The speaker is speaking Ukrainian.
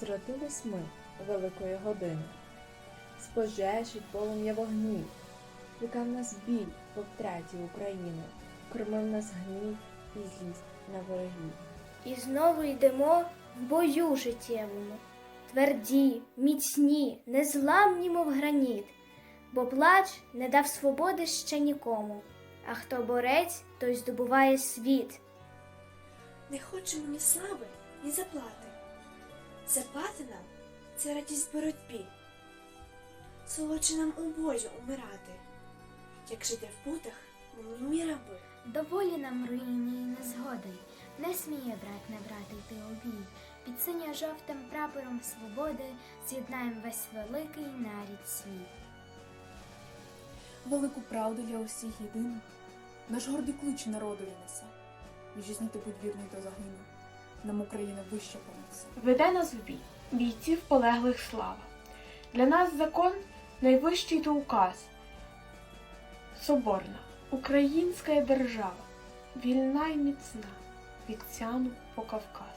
Зродились ми великої години, з пожеж і полум'я вогнів, Лікав нас біль по втраті України, кормив нас гнів і злість на ворогів. І знову йдемо в бою життєвому, тверді, міцні, незламні, мов граніт, бо плач не дав свободи ще нікому, а хто борець, той здобуває світ. Не хочемо ні слави, ні заплати. Заплати нам це радість боротьбі. Солодше нам у бою умирати, як жити в путах, мов німі раби. Доволі нам руїні і незгоди, не сміє брат не брати йти у бій. Під синьо-жовтим прапором свободи з'єднаєм весь великий нарід свій. Велику правду для усіх єдину, наш гордий клич народові несе. Вітчизні ти будь вірний до загину, нам Україна вище понесе. Веде нас в бій, бійців полеглих слава. Для нас закон найвищий то указ. Соборна, українська держава, вільна й міцна, від Сяну по Кавказ.